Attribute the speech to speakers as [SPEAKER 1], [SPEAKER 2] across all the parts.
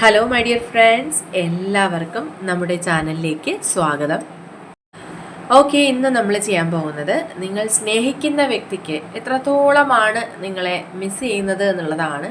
[SPEAKER 1] Hello my dear friends എല്ലാവർക്കും നമ്മുടെ ചാനലിലേക്ക് സ്വാഗതം. ഓക്കെ ഇന്ന് നമ്മൾ ചെയ്യാൻ പോകുന്നത് നിങ്ങൾ സ്നേഹിക്കുന്ന വ്യക്തിക്ക് എത്രത്തോളമാണ് നിങ്ങളെ മിസ് ചെയ്യുന്നത് എന്നുള്ളതാണ്.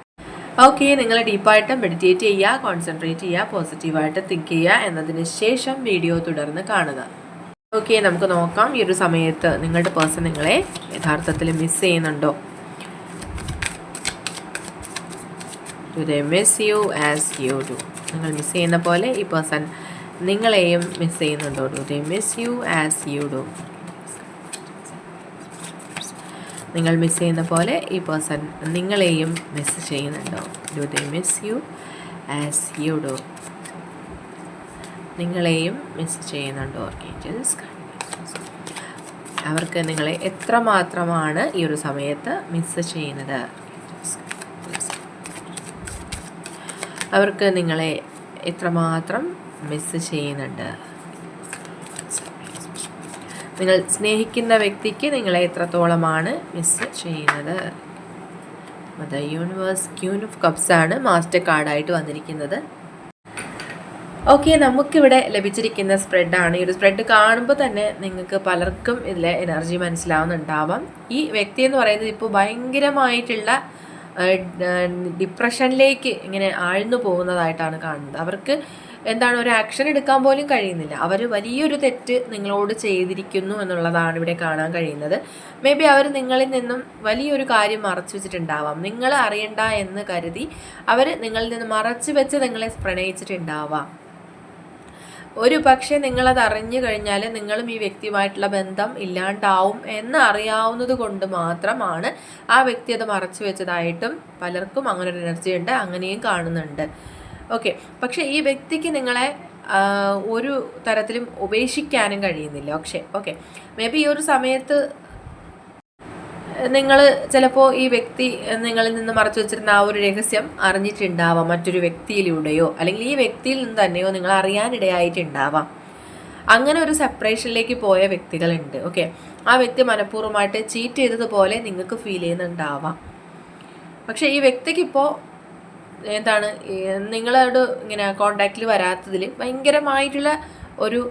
[SPEAKER 1] ഓക്കെ നിങ്ങൾ ഡീപ്പായിട്ട് മെഡിറ്റേറ്റ് ചെയ്യുക കോൺസെൻട്രേറ്റ് ചെയ്യുക പോസിറ്റീവായിട്ട് തിങ്ക് ചെയ്യുക എന്നതിന് ശേഷം വീഡിയോ തുടർന്ന് കാണുക. ഓക്കെ നമുക്ക് നോക്കാം ഈ ഒരു സമയത്ത് നിങ്ങളുടെ പേഴ്സൺ നിങ്ങളെ യഥാർത്ഥത്തിൽ മിസ് ചെയ്യുന്നുണ്ടോ? Do miss you as you do നിങ്ങൾ മിസ് ചെയ്യുന്ന പോലെ ഈ പേഴ്സൺ നിങ്ങളെയും മിസ് ചെയ്യുന്നുണ്ടോ? Do miss you as you do നിങ്ങൾ മിസ് ചെയ്യുന്ന പോലെ ഈ പേഴ്സൺ നിങ്ങളെയും മിസ് ചെയ്യുന്നുണ്ടോ? Do they miss you as you do നിങ്ങളെയും മിസ് ചെയ്യുന്നുണ്ടോ ഏഞ്ചൽസ് അവർക്ക് നിങ്ങളെ എത്രമാത്രമാണ് ഈ ഒരു സമയത്ത് മിസ് ചെയ്യുന്നത്? അവർക്ക് നിങ്ങളെ എത്രമാത്രം മിസ് ചെയ്യുന്നുണ്ട്? നിങ്ങൾ സ്നേഹിക്കുന്ന വ്യക്തിക്ക് നിങ്ങളെ എത്രത്തോളമാണ് മിസ് ചെയ്യുന്നത്? അത് യൂണിവേഴ്സ് ക്യൂൻ ഓഫ് കപ്സ് ആണ് മാസ്റ്റർ കാർഡായിട്ട് വന്നിരിക്കുന്നത്. ഓക്കെ നമുക്കിവിടെ ലഭിച്ചിരിക്കുന്ന സ്പ്രെഡാണ് ഈ ഒരു സ്പ്രെഡ് കാണുമ്പോൾ തന്നെ നിങ്ങൾക്ക് പലർക്കും ഇതിലെ എനർജി മനസ്സിലാവുന്നുണ്ടാവാം. ഈ വ്യക്തി എന്ന് പറയുന്നത് ഇപ്പോൾ ഭയങ്കരമായിട്ടുള്ള ഡിപ്രഷനിലേക്ക് ഇങ്ങനെ ആഴ്ന്നു പോകുന്നതായിട്ടാണ് കാണുന്നത്. അവർക്ക് എന്താണ് ഒരു ആക്ഷൻ എടുക്കാൻ പോലും കഴിയുന്നില്ല. അവർ വലിയൊരു തെറ്റ് നിങ്ങളോട് ചെയ്തിരിക്കുന്നു എന്നുള്ളതാണ് ഇവിടെ കാണാൻ കഴിയുന്നത്. മേ ബി അവർ നിങ്ങളിൽ നിന്നും വലിയൊരു കാര്യം മറച്ചു വെച്ചിട്ടുണ്ടാവാം. നിങ്ങൾ അറിയണ്ട എന്ന് കരുതി അവർ നിങ്ങളിൽ നിന്ന് മറച്ചു വെച്ച് നിങ്ങളെ പ്രണയിച്ചിട്ടുണ്ടാവാം. ഒരു പക്ഷേ നിങ്ങളത് അറിഞ്ഞു കഴിഞ്ഞാൽ നിങ്ങളും ഈ വ്യക്തിയുമായിട്ടുള്ള ബന്ധം ഇല്ലാണ്ടാവും എന്ന് അറിയാവുന്നത് കൊണ്ട് മാത്രമാണ് ആ വ്യക്തി അത് മറച്ചു വെച്ചതായിട്ടും പലർക്കും അങ്ങനെ ഒരു എനർജി ഉണ്ട് അങ്ങനെയും കാണുന്നുണ്ട്. ഓക്കെ. പക്ഷേ ഈ വ്യക്തിക്ക് നിങ്ങളെ ഒരു തരത്തിലും ഉപേക്ഷിക്കാനും കഴിയുന്നില്ല. പക്ഷേ ഓക്കെ. മേ ബി ഈ ഒരു സമയത്ത് നിങ്ങൾ ചിലപ്പോൾ ഈ വ്യക്തി നിങ്ങളിൽ നിന്ന് മറച്ചു വെച്ചിരുന്ന ആ ഒരു രഹസ്യം അറിഞ്ഞിട്ടുണ്ടാവാം. മറ്റൊരു വ്യക്തിയിലൂടെയോ അല്ലെങ്കിൽ ഈ വ്യക്തിയിൽ നിന്ന് തന്നെയോ നിങ്ങൾ അറിയാനിടയായിട്ടുണ്ടാവാം. അങ്ങനെ ഒരു സെപ്പറേഷനിലേക്ക് പോയ വ്യക്തികളുണ്ട്. ഓക്കെ. ആ വ്യക്തി മനഃപൂർവമായിട്ട് ചീറ്റ് ചെയ്തതുപോലെ നിങ്ങൾക്ക് ഫീൽ ചെയ്യുന്നുണ്ടാവാം. പക്ഷേ ഈ വ്യക്തിക്കിപ്പോൾ എന്താണ് നിങ്ങളോട് ഇങ്ങനെ കോണ്ടാക്റ്റിൽ വരാത്തതിൽ ഭയങ്കരമായിട്ടുള്ള ഒരു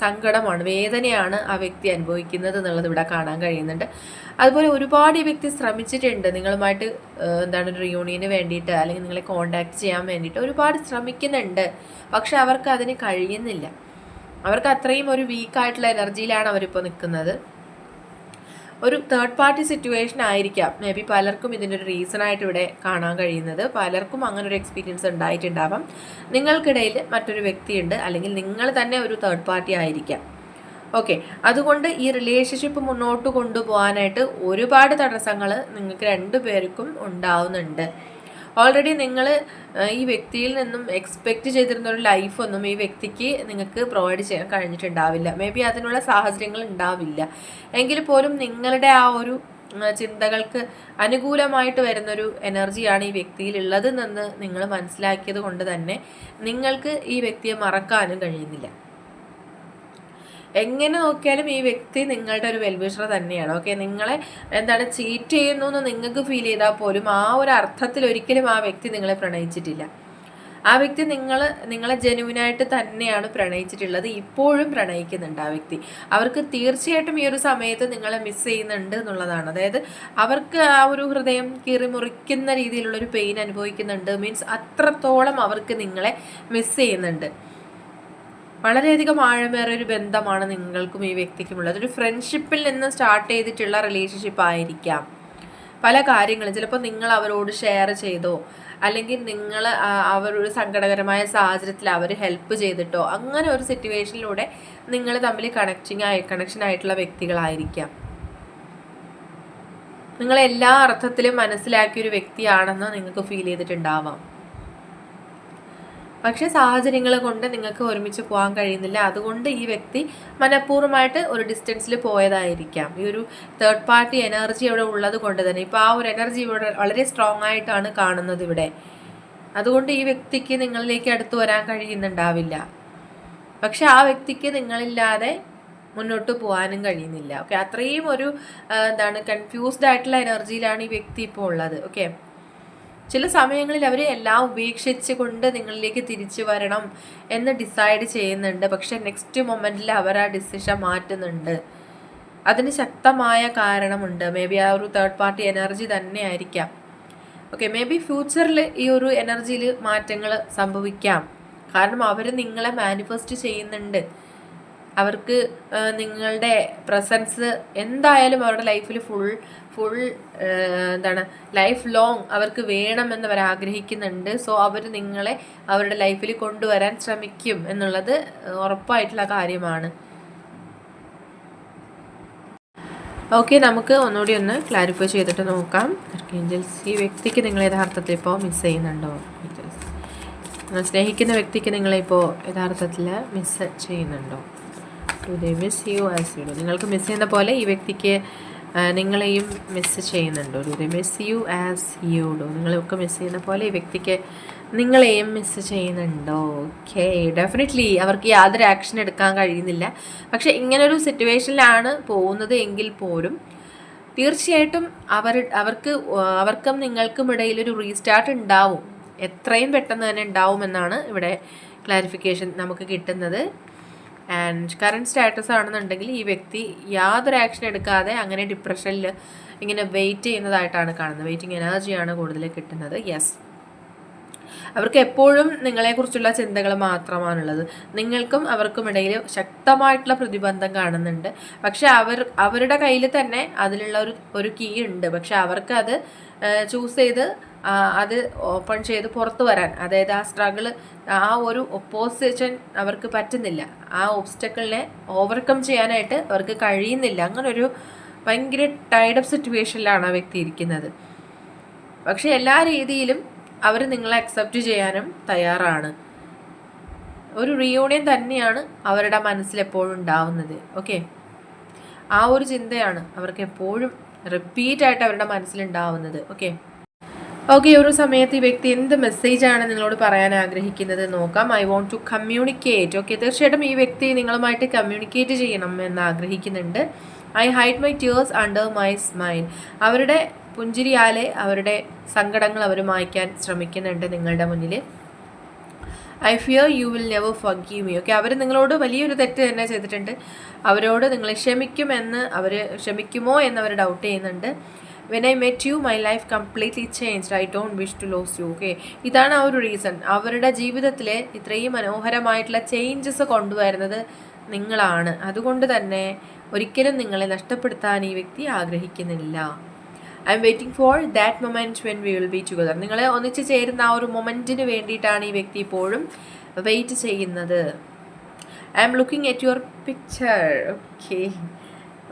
[SPEAKER 1] സങ്കടമാണ് വേദനയാണ് ആ വ്യക്തി അനുഭവിക്കുന്നത് എന്നുള്ളത് ഇവിടെ കാണാൻ കഴിയുന്നുണ്ട്. അതുപോലെ ഒരുപാട് ഈ വ്യക്തി ശ്രമിച്ചിട്ടുണ്ട് നിങ്ങളുമായിട്ട് എന്താണ് ഒരു റിയൂണിയന് വേണ്ടിയിട്ട് അല്ലെങ്കിൽ നിങ്ങളെ കോണ്ടാക്ട് ചെയ്യാൻ വേണ്ടിയിട്ട് ഒരുപാട് ശ്രമിക്കുന്നുണ്ട് പക്ഷെ അവർക്ക് അതിന് കഴിയുന്നില്ല. അവർക്ക് അത്രയും ഒരു വീക്കായിട്ടുള്ള എനർജിയിലാണ് അവരിപ്പോൾ നിൽക്കുന്നത് ഒരു തേർഡ് പാർട്ടി സിറ്റുവേഷൻ ആയിരിക്കാം. മേ ബി പലർക്കും ഇതിന്റെ ഒരു റീസൺ ആയിട്ട് ഇവിടെ കാണാൻ കഴിയുന്നത്. പലർക്കും അങ്ങനെ ഒരു എക്സ്പീരിയൻസ് ഉണ്ടായിട്ടുണ്ടാവാം. നിങ്ങൾക്കിടയിൽ മറ്റൊരു വ്യക്തിയുണ്ട്. അല്ലെങ്കിൽ നിങ്ങൾ തന്നെ ഒരു തേർഡ് പാർട്ടി ആയിരിക്കാം. ഓക്കെ അതുകൊണ്ട് ഈ റിലേഷൻഷിപ്പ് മുന്നോട്ട് കൊണ്ടുപോകാനായിട്ട് ഒരുപാട് തടസ്സങ്ങൾ നിങ്ങൾക്ക് രണ്ടു പേർക്കും ഉണ്ടാവുന്നുണ്ട്. ഓൾറെഡി നിങ്ങൾ ഈ വ്യക്തിയിൽ നിന്നും എക്സ്പെക്റ്റ് ചെയ്തിരുന്ന ഒരു ലൈഫൊന്നും ഈ വ്യക്തിക്ക് നിങ്ങൾക്ക് പ്രൊവൈഡ് ചെയ്യാൻ കഴിഞ്ഞിട്ടുണ്ടാവില്ല. മേ ബി അതിനുള്ള സാഹചര്യങ്ങൾ ഉണ്ടാവില്ല. എങ്കിൽ പോലും നിങ്ങളുടെ ആ ഒരു ചിന്തകൾക്ക് അനുകൂലമായിട്ട് വരുന്നൊരു എനർജിയാണ് ഈ വ്യക്തിയിൽ ഉള്ളതെന്ന് നിങ്ങൾ മനസ്സിലാക്കിയത് കൊണ്ട് തന്നെ നിങ്ങൾക്ക് ഈ വ്യക്തിയെ മറക്കാനും കഴിയുന്നില്ല. എങ്ങനെ നോക്കിയാലും ഈ വ്യക്തി നിങ്ങളുടെ ഒരു വെൽവിഷർ തന്നെയാണ്. ഓക്കെ നിങ്ങളെ എന്താണ് ചീറ്റ് ചെയ്യുന്നു എന്ന് നിങ്ങൾക്ക് ഫീൽ ചെയ്താൽ പോലും ആ ഒരു അർത്ഥത്തിൽ ഒരിക്കലും ആ വ്യക്തി നിങ്ങളെ പ്രണയിച്ചിട്ടില്ല. ആ വ്യക്തി നിങ്ങൾ നിങ്ങളെ ജനുവിനായിട്ട് തന്നെയാണ് പ്രണയിച്ചിട്ടുള്ളത്. ഇപ്പോഴും പ്രണയിക്കുന്നുണ്ട് ആ വ്യക്തി. അവർക്ക് തീർച്ചയായിട്ടും ഈ ഒരു സമയത്ത് നിങ്ങളെ മിസ് ചെയ്യുന്നുണ്ട് എന്നുള്ളതാണ്. അതായത് അവർക്ക് ആ ഒരു ഹൃദയം കീറിമുറിക്കുന്ന രീതിയിലുള്ളൊരു പെയിൻ അനുഭവിക്കുന്നുണ്ട്. മീൻസ് അത്രത്തോളം അവർക്ക് നിങ്ങളെ മിസ് ചെയ്യുന്നുണ്ട്. വളരെയധികം ആഴമേറെ ഒരു ബന്ധമാണ് നിങ്ങൾക്കും ഈ വ്യക്തിക്കുമുള്ളത്. ഒരു ഫ്രണ്ട്ഷിപ്പിൽ നിന്ന് സ്റ്റാർട്ട് ചെയ്തിട്ടുള്ള റിലേഷൻഷിപ്പ് ആയിരിക്കാം. പല കാര്യങ്ങളും ചിലപ്പോൾ നിങ്ങൾ അവരോട് ഷെയർ ചെയ്തോ അല്ലെങ്കിൽ നിങ്ങൾ അവരൊരു സങ്കടകരമായ സാഹചര്യത്തിൽ അവർ ഹെൽപ്പ് ചെയ്തിട്ടോ അങ്ങനെ ഒരു സിറ്റുവേഷനിലൂടെ നിങ്ങൾ തമ്മിൽ കണക്റ്റിംഗ് ആയി കണക്ഷൻ ആയിട്ടുള്ള വ്യക്തികളായിരിക്കാം. നിങ്ങൾ എല്ലാ അർത്ഥത്തിലും മനസ്സിലാക്കിയ ഒരു വ്യക്തിയാണെന്ന് നിങ്ങൾക്ക് ഫീൽ ചെയ്തിട്ടുണ്ടാവാം. പക്ഷേ സാഹചര്യങ്ങൾ കൊണ്ട് നിങ്ങൾക്ക് ഒരുമിച്ച് പോകാൻ കഴിയുന്നില്ല. അതുകൊണ്ട് ഈ വ്യക്തി മനഃപൂർവമായിട്ട് ഒരു ഡിസ്റ്റൻസിൽ പോയതായിരിക്കാം. ഈ ഒരു തേർഡ് പാർട്ടി എനർജി ഇവിടെ ഉള്ളത് കൊണ്ട് തന്നെ. ഇപ്പോൾ ആ ഒരു എനർജി ഇവിടെ വളരെ സ്ട്രോങ് ആയിട്ടാണ് കാണുന്നത് ഇവിടെ. അതുകൊണ്ട് ഈ വ്യക്തിക്ക് നിങ്ങളിലേക്ക് അടുത്ത് വരാൻ കഴിയുന്നുണ്ടാവില്ല. പക്ഷെ ആ വ്യക്തിക്ക് നിങ്ങളില്ലാതെ മുന്നോട്ട് പോകാനും കഴിയുന്നില്ല. ഓക്കെ? അത്രയും ഒരു എന്താണ് കൺഫ്യൂസ്ഡ് ആയിട്ടുള്ള എനർജിയിലാണ് ഈ വ്യക്തി ഇപ്പോൾ ഉള്ളത്. ഓക്കെ? ചില സമയങ്ങളിൽ അവർ എല്ലാം ഉപേക്ഷിച്ച് കൊണ്ട് നിങ്ങളിലേക്ക് തിരിച്ചു വരണം എന്ന് ഡിസൈഡ് ചെയ്യുന്നുണ്ട്. പക്ഷെ നെക്സ്റ്റ് മൊമെന്റിൽ അവർ ആ ഡിസിഷൻ മാറ്റുന്നുണ്ട്. അതിന് ശക്തമായ കാരണമുണ്ട്. മേ ബി ആ ഒരു തേർഡ് പാർട്ടി എനർജി തന്നെ ആയിരിക്കാം. ഓക്കെ മേ ബി ഫ്യൂച്ചറിൽ ഈ ഒരു എനർജിയിൽ മാറ്റങ്ങൾ സംഭവിക്കാം. കാരണം അവർ നിങ്ങളെ മാനിഫെസ്റ്റ് ചെയ്യുന്നുണ്ട്. അവർക്ക് നിങ്ങളുടെ പ്രസൻസ് എന്തായാലും അവരുടെ ലൈഫിൽ ഫുൾ ഫുൾ എന്താണ് ലൈഫ് ലോങ് അവർക്ക് വേണമെന്ന് അവർ ആഗ്രഹിക്കുന്നുണ്ട്. സോ അവർ നിങ്ങളെ അവരുടെ ലൈഫിൽ കൊണ്ടുവരാൻ ശ്രമിക്കും എന്നുള്ളത് ഉറപ്പായിട്ടുള്ള കാര്യമാണ്. ഓക്കെ നമുക്ക് ഒന്നുകൂടി ഒന്ന് ക്ലാരിഫൈ ചെയ്തിട്ട് നോക്കാം. ഏഞ്ചൽസ് ഈ വ്യക്തിക്ക് നിങ്ങൾ യഥാർത്ഥത്തിൽ ഇപ്പോൾ മിസ് ചെയ്യുന്നുണ്ടോ? സ്നേഹിക്കുന്ന വ്യക്തിക്ക് നിങ്ങളിപ്പോൾ യഥാർത്ഥത്തിൽ മിസ് ചെയ്യുന്നുണ്ടോ? Do they miss you as you നിങ്ങൾക്ക് മിസ് ചെയ്യുന്ന പോലെ ഈ വ്യക്തിക്ക് നിങ്ങളെയും മിസ് ചെയ്യുന്നുണ്ടോ. Do they miss you as you do നിങ്ങളൊക്കെ മിസ് ചെയ്യുന്ന പോലെ ഈ വ്യക്തിക്ക് നിങ്ങളെയും മിസ് ചെയ്യുന്നുണ്ടോ. ഓക്കെ ഡെഫിനറ്റ്ലി അവർക്ക് യാതൊരു ആക്ഷൻ എടുക്കാൻ കഴിയുന്നില്ല. പക്ഷേ ഇങ്ങനൊരു സിറ്റുവേഷനിലാണ് പോകുന്നത് എങ്കിൽ പോലും തീർച്ചയായിട്ടും അവർ അവർക്ക് അവർക്കും നിങ്ങൾക്കും ഇടയിൽ ഒരു റീസ്റ്റാർട്ട് ഉണ്ടാവും. എത്രയും പെട്ടെന്ന് തന്നെ ഉണ്ടാവുമെന്നാണ് ഇവിടെ ക്ലാരിഫിക്കേഷൻ നമുക്ക് കിട്ടുന്നത്. ആൻഡ് കറണ്ട് സ്റ്റാറ്റസ് ആണെന്നുണ്ടെങ്കിൽ ഈ വ്യക്തി യാതൊരു ആക്ഷൻ എടുക്കാതെ അങ്ങനെ ഡിപ്രഷനിൽ ഇങ്ങനെ വെയിറ്റ് ചെയ്യുന്നതായിട്ടാണ് കാണുന്നത്. വെയിറ്റിംഗ് എനർജിയാണ് കൂടുതൽ കിട്ടുന്നത്. യെസ് അവർക്ക് എപ്പോഴും നിങ്ങളെക്കുറിച്ചുള്ള ചിന്തകൾ മാത്രമാണുള്ളത്. നിങ്ങൾക്കും അവർക്കും ഇടയിൽ ശക്തമായിട്ടുള്ള പ്രതിബന്ധം കാണുന്നുണ്ട്. പക്ഷെ അവർ അവരുടെ കയ്യിൽ തന്നെ അതിലുള്ള ഒരു ഒരു കീ ഉണ്ട്. പക്ഷെ അവർക്കത് ചൂസ് ചെയ്ത് അത് ഓപ്പൺ ചെയ്ത് പുറത്തു വരാൻ. അതായത് ആ സ്ട്രഗിൾ ആ ഒരു ഒപ്പോസിഷൻ അവർക്ക് പറ്റുന്നില്ല. ആ ഒബ്സ്റ്റക്കിളിനെ ഓവർകം ചെയ്യാനായിട്ട് അവർക്ക് കഴിയുന്നില്ല. അങ്ങനൊരു ഭയങ്കര ടൈഡപ്പ് സിറ്റുവേഷനിലാണ് ആ വ്യക്തി ഇരിക്കുന്നത്. പക്ഷെ എല്ലാ രീതിയിലും അവർ നിങ്ങളെ അക്സെപ്റ്റ് ചെയ്യാനും തയ്യാറാണ്. ഒരു റിയൂണിയൻ തന്നെയാണ് അവരുടെ മനസ്സിൽ എപ്പോഴും ഉണ്ടാവുന്നത്. ഓക്കെ ആ ഒരു ചിന്തയാണ് അവർക്ക് എപ്പോഴും റിപ്പീറ്റ് ആയിട്ട് അവരുടെ മനസ്സിലുണ്ടാവുന്നത് ഓക്കെ ഓക്കെ ഒരു സമയത്ത് ഈ വ്യക്തി എന്ത് മെസ്സേജാണ് നിങ്ങളോട് പറയാൻ ആഗ്രഹിക്കുന്നത് നോക്കാം. I want to communicate okay തീർച്ചയായിട്ടും ഈ വ്യക്തി നിങ്ങളുമായിട്ട് കമ്മ്യൂണിക്കേറ്റ് ചെയ്യണം എന്ന് ആഗ്രഹിക്കുന്നുണ്ട്. I hide my tears under my smile അവരുടെ പുഞ്ചിരിയാലെ അവരുടെ സങ്കടങ്ങൾ അവർ മായ്ക്കാൻ ശ്രമിക്കുന്നുണ്ട് നിങ്ങളുടെ മുന്നിൽ I fear you will never forgive me okay അവർ നിങ്ങളോട് വലിയൊരു തെറ്റ് തന്നെ ചെയ്തിട്ടുണ്ട്. അവരോട് നിങ്ങളെ ക്ഷമിക്കുമെന്ന് അവർ ക്ഷമിക്കുമോ എന്നവർ ഡൗട്ട് ചെയ്യുന്നുണ്ട്. When I met you my life completely change I don't wish to lose you okay ഇതാണ് ആ ഒരു റീസൺ അവരുടെ ജീവിതത്തിൽ ഇത്രയും മനോഹരമായിട്ടുള്ള ചേഞ്ചസ് കൊണ്ടുവരുന്നത് നിങ്ങളാണ്. അതുകൊണ്ട് തന്നെ ഒരിക്കലും നിങ്ങളെ നഷ്ടപ്പെടുത്താൻ ഈ വ്യക്തി ആഗ്രഹിക്കുന്നില്ല. I'm waiting for that moment when we will be together നിങ്ങളെ ഒന്നിച്ച് ചേരുന്ന ആ ഒരു മൊമെന്റിന് വേണ്ടിയിട്ടാണ് ഈ വ്യക്തി ഇപ്പോഴും വെയിറ്റ് ചെയ്യുന്നത്. I'm looking at your picture okay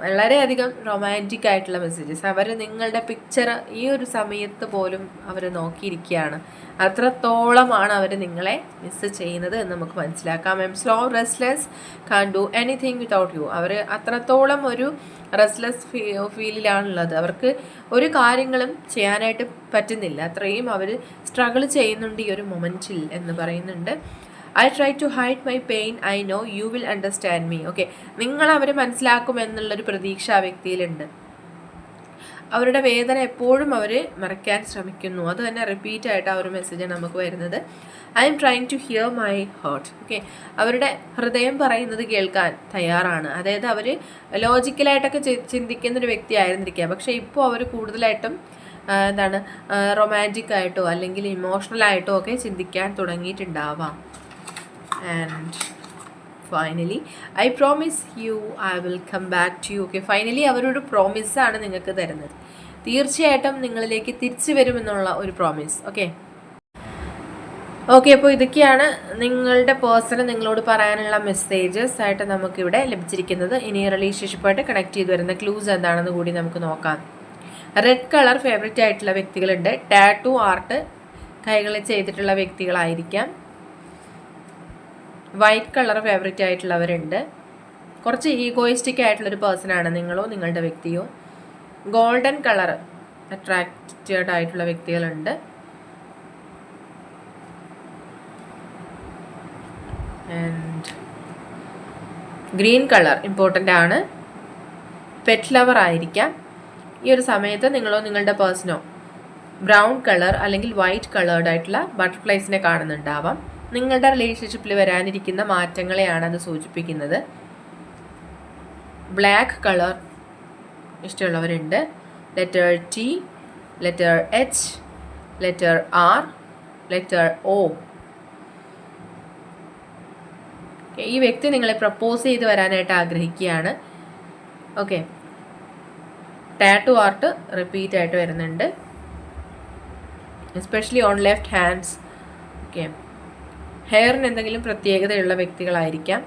[SPEAKER 1] വളരെയധികം റൊമാന്റിക് ആയിട്ടുള്ള മെസ്സേജസ് അവർ നിങ്ങളുടെ പിക്ചർ ഈ ഒരു സമയത്ത് പോലും അവർ നോക്കിയിരിക്കുകയാണ്. അത്രത്തോളമാണ് അവർ നിങ്ങളെ മിസ് ചെയ്യുന്നത് എന്ന് നമുക്ക് മനസ്സിലാക്കാം. I'm so restless can't do anything without you അവർ അത്രത്തോളം ഒരു റെസ്റ്റ്ലെസ് ഫീ ഫീലിലാണുള്ളത് അവർക്ക് ഒരു കാര്യങ്ങളും ചെയ്യാനായിട്ട് പറ്റുന്നില്ല. അത്രയും അവർ സ്ട്രഗിൾ ചെയ്യുന്നുണ്ട് ഈ ഒരു മൊമെന്റിൽ എന്ന് പറയുന്നുണ്ട്. I try to hide my pain I know you will understand me okay നിങ്ങൾ അവരെ മനസ്സിലാക്കും മനസ്സിലാക്കുമെന്നുള്ളൊരു പ്രതീക്ഷ ആ വ്യക്തിയിലുണ്ട്. അവരുടെ വേദന എപ്പോഴും അവർ മറയ്ക്കാൻ ശ്രമിക്കുന്നു. അത് തന്നെ റിപ്പീറ്റ് ആയിട്ട് ആ ഒരു മെസ്സേജ് നമുക്ക് വരുന്നത്. I'm trying to hear my heart okay അവരുടെ ഹൃദയം പറയുന്നത് കേൾക്കാൻ തയ്യാറാണ്. അതായത് അവർ ലോജിക്കലായിട്ടൊക്കെ ചിന്തിക്കുന്ന ഒരു വ്യക്തി ആയിരുന്നിരിക്കുക പക്ഷേ ഇപ്പോൾ അവർ കൂടുതലായിട്ടും എന്താണ് റൊമാന്റിക് ആയിട്ടോ അല്ലെങ്കിൽ ഇമോഷണൽ ആയിട്ടോ ഒക്കെ ചിന്തിക്കാൻ തുടങ്ങിയിട്ടുണ്ടാവാം. And finally I promise you I will come back to you okay finally അവരൊരു പ്രോമിസാണ് നിങ്ങൾക്ക് തരുന്നത്. തീർച്ചയായിട്ടും നിങ്ങളിലേക്ക് തിരിച്ചു വരുമെന്നുള്ള ഒരു പ്രോമിസ് ഓക്കെ ഓക്കെ അപ്പോൾ ഇതൊക്കെയാണ് നിങ്ങളുടെ പേഴ്സണൽ നിങ്ങളോട് പറയാനുള്ള മെസ്സേജസ് ആയിട്ട് നമുക്കിവിടെ ലഭിച്ചിരിക്കുന്നത്. ഇനി റിലേഷൻഷിപ്പായിട്ട് കണക്ട് ചെയ്ത് വരുന്ന ക്ലൂസ് എന്താണെന്ന് കൂടി നമുക്ക് നോക്കാം. റെഡ് കളർ ഫേവറേറ്റ് ആയിട്ടുള്ള വ്യക്തികളുണ്ട്. ടാറ്റു ആർട്ട് കൈകളിൽ ചെയ്തിട്ടുള്ള വ്യക്തികളായിരിക്കാം. വൈറ്റ് കളർ ഫേവറേറ്റ് ആയിട്ടുള്ളവരുണ്ട്. കുറച്ച് ഈഗോയിസ്റ്റിക് ആയിട്ടുള്ളൊരു പേഴ്സൺ ആണ് നിങ്ങളോ നിങ്ങളുടെ വ്യക്തിയോ. ഗോൾഡൻ കളർ അട്രാക്റ്റഡ് ആയിട്ടുള്ള വ്യക്തികളുണ്ട്. ആൻഡ് ഗ്രീൻ കളർ ഇമ്പോർട്ടന്റ് ആണ്. പെറ്റ് ലവർ ആയിരിക്കാം. ഈ ഒരു സമയത്ത് നിങ്ങളോ നിങ്ങളുടെ പേഴ്സണോ ബ്രൗൺ കളർ അല്ലെങ്കിൽ വൈറ്റ് കളേർഡ് ആയിട്ടുള്ള ബട്ടർഫ്ലൈസിനെ കാണുന്നുണ്ടാവാം. നിങ്ങളുടെ റിലേഷൻഷിപ്പിൽ വരാനിരിക്കുന്ന മാറ്റങ്ങളെയാണ് അത് സൂചിപ്പിക്കുന്നത്. Black colour ഇഷ്ടമുള്ളവരുണ്ട്. Letter T letter H letter R letter O ഈ വ്യക്തി നിങ്ങളെ പ്രപ്പോസ് ചെയ്ത് വരാനായിട്ട് ആഗ്രഹിക്കുകയാണ്. ഓക്കെ ടാറ്റു ആർട്ട് റിപ്പീറ്റ് ആയിട്ട് വരുന്നുണ്ട്. Especially on left hands okay ഹെയറിന് എന്തെങ്കിലും പ്രത്യേകതയുള്ള വ്യക്തികളായിരിക്കാം.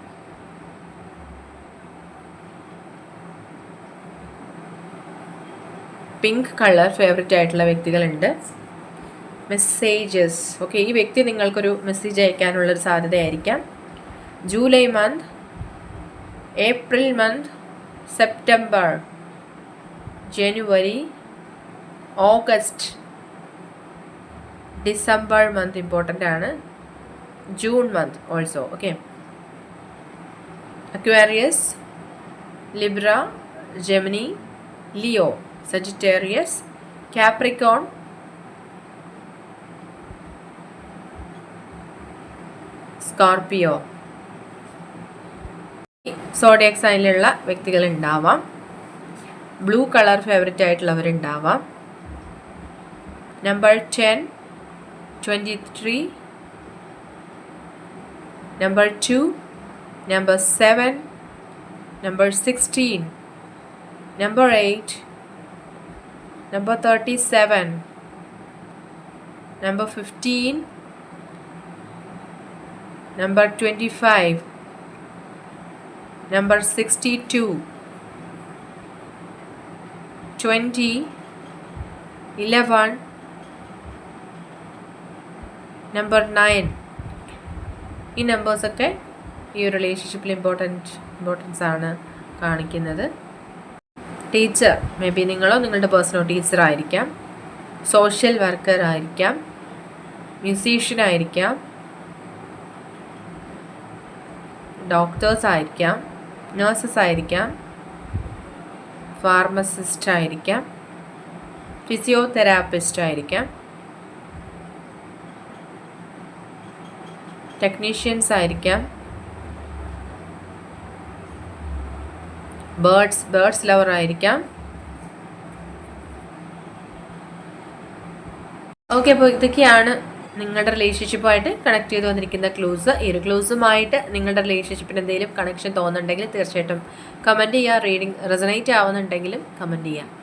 [SPEAKER 1] പിങ്ക് കളർ ഫേവററ്റ് ആയിട്ടുള്ള വ്യക്തികളുണ്ട്. മെസ്സേജസ് ഓക്കെ ഈ വ്യക്തി നിങ്ങൾക്കൊരു മെസ്സേജ് അയക്കാനുള്ളൊരു സാധ്യതയായിരിക്കാം. July month April month September January August December month important ആണ്. June month also okay Aquarius Libra Gemini Leo Sagittarius Capricorn Scorpio zodiac സൈനിലുള്ള വ്യക്തികൾ ഉണ്ടാവാം. Blue colour favourite ആയിട്ടുള്ളവരുണ്ടാവാം number ten twenty three number 2, number 7, number 16, number 8, number 37, number 15, number 25, number 62, 20, 11, number 9 ഈ നമ്പേഴ്സൊക്കെ ഈ ഒരു റിലേഷൻഷിപ്പിൽ important importance ആണ് കാണിക്കുന്നത്. ടീച്ചർ മേ ബി നിങ്ങളോ നിങ്ങളുടെ പേഴ്സണോ ടീച്ചർ ആയിരിക്കാം. സോഷ്യൽ വർക്കർ ആയിരിക്കാം. മ്യൂസീഷ്യൻ ആയിരിക്കാം. ഡോക്ടേഴ്സ് ആയിരിക്കാം. നഴ്സസ് ആയിരിക്കാം. ഫാർമസിസ്റ്റ് ആയിരിക്കാം. ഫിസിയോതെറാപ്പിസ്റ്റ് ആയിരിക്കാം. ടെക്നീഷ്യൻസ് ആയിരിക്കാം. ബേർഡ്സ് ബേർഡ്സ് ലവർ ആയിരിക്കാം. ഓക്കെ അപ്പോൾ ഇതൊക്കെയാണ് നിങ്ങളുടെ റിലേഷൻഷിപ്പുമായിട്ട് കണക്ട് ചെയ്ത് വന്നിരിക്കുന്ന ക്ലൂസ് ഈ ഒരു ക്ലൂസുമായിട്ട് നിങ്ങളുടെ റിലേഷൻഷിപ്പിന് എന്തെങ്കിലും കണക്ഷൻ തോന്നുന്നുണ്ടെങ്കിൽ തീർച്ചയായിട്ടും കമന്റ് ചെയ്യുക റീഡിങ് റെസനേറ്റ് ആവുന്നുണ്ടെങ്കിലും കമന്റ് ചെയ്യുക